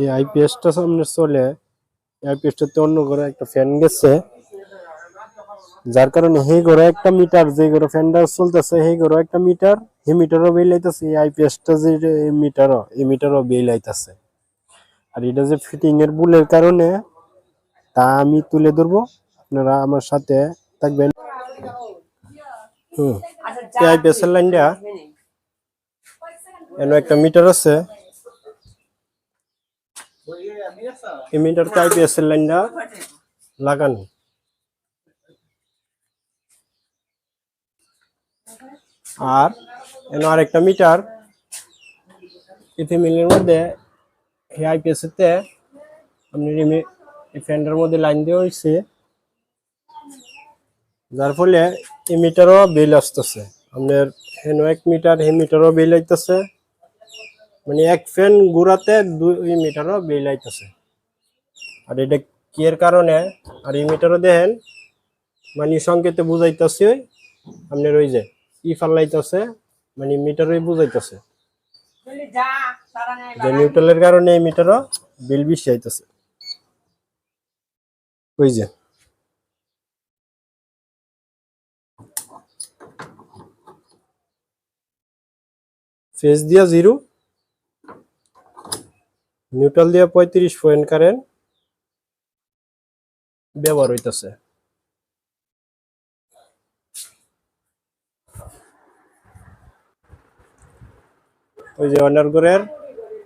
এই আইপিএসটা সামনে চলে আইপিএসটাতে অন্য ঘরে একটা ফ্যান গেছে। যার কারণে সেই ঘরে একটা মিটার যে ঘরে ফ্যানটা চলতেছে, সেই ঘরে একটা মিটার সেই মিটারও বিল আইতেছে এই আইপিএসটা যে মিটারও এই মিটারও বিল আর এটা যে ফিটিং এর ভুলের কারণে, তা আমি তুলে ধরবো। আপনারা আমার সাথে থাকবেন। হুম, এই এর লাইনটা এনে একটা মিটার আছে। এই মিটারটা আইপিএস এর লাইনটা লাগানো। আর এনে আরেকটা মিটার। ফ্যামিলির মধ্যে এই তে আপনি ফ্যানটার মধ্যে লাইন দেওয়া হয়েছে যার ফলে এই মিটারও বিল আসতেছে। আপনার হেন এক মিটার হে মিটারও বিল আইতেছে মানে এক ফ্যান ঘুরাতে দুই মিটারও বিল আইতেছে। আর এটা কি এর কারণে? আর এই মিটারও দেখেন মানে সংকেতে বুঝাইতেছে আপনার ওই যে ই ফাল্লাইতেছে মানে মিটারই বুঝাইতেছে। যে নিউট্রালের কারণে এই মিটারও বিল বেশি আইতেছে। ওই যে। ফেজ দিয়া জিরো। নিউট্রাল দিয়া পঁয়ত্রিশ পয়েন্ট কারেন্ট ব্যবহার হইতেছে। ওই যে অনারগড়ের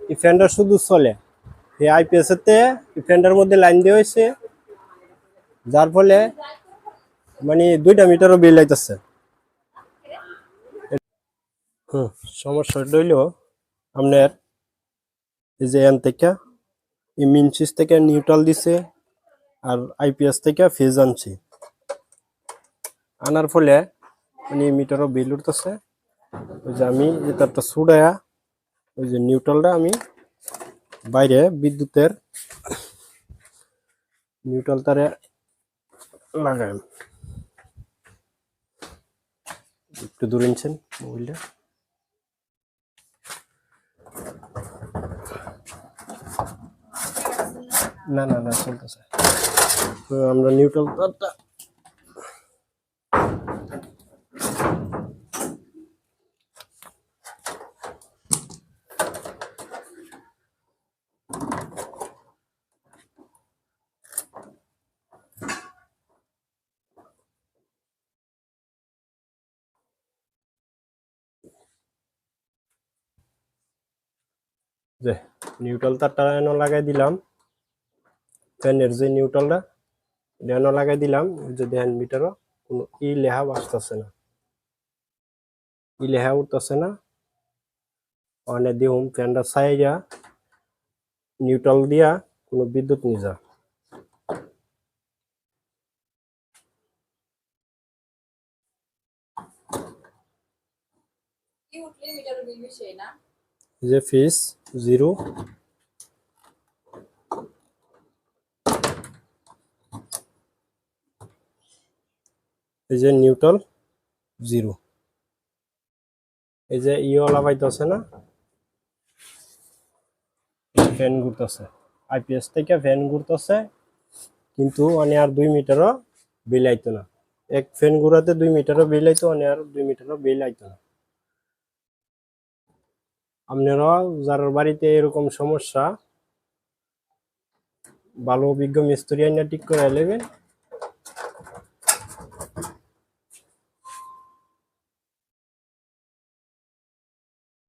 এই ফ্যানটা শুধু চলে। এই আইপিএস এতে এই ফ্যানটার মধ্যে লাইন দেওয়া হয়েছে যার ফলে মানে দুইটা মিটারও বিল আইতেছে হুম সমস্যাটা হইল আপনার এই যে এন থেকে এই মিন সুইচ থেকে নিউট্রাল দিছে আর আইপিএস থেকে ফেজ আনছি। আনার ফলে মানে মিটারও বিল উঠতেছে। ওই যে আমি তারটা সুডায়া ওই যে নিউট্রালটা আমি বাইরে বিদ্যুতের নিউট্রাল তারে লাগাই একটু দূরে নিচ্ছেন মোবাইলটা। না না না চলতেছে। আমরা নিউট্রাল তারটা যে নিউট্রাল তারটা লাগাই দিলাম। ফ্যানের যে নিউট্রালটা এনে লাগাই দিলাম যে দেখেন মিটারও কোনো ই লেহা আসতেছে না। ই লেহা উঠতেছে না। অনেক দিহুম ফ্যানটা সাইজা নিউট্রাল দিয়া কোনো বিদ্যুৎ নিজা যে। ফিস জিরো এই যে নিউট্রাল, জিরো। এই যে ইওলা পাইতেছে না? ফ্যান ঘুরতেছে। আইপিএস থেকে ফ্যান ঘুরতেছে, কিন্তু অনে আর দুই মিটারও বিল আইতো না। এক ফ্যান ঘুরাতে দুই মিটারও বিল আইতো অনে আর দুই মিটারও বিল আইতো না। আপনারাও যার বাড়িতে এরকম সমস্যা, ভালো অভিজ্ঞ মিস্ত্রি আইনা ঠিক করে নেবেন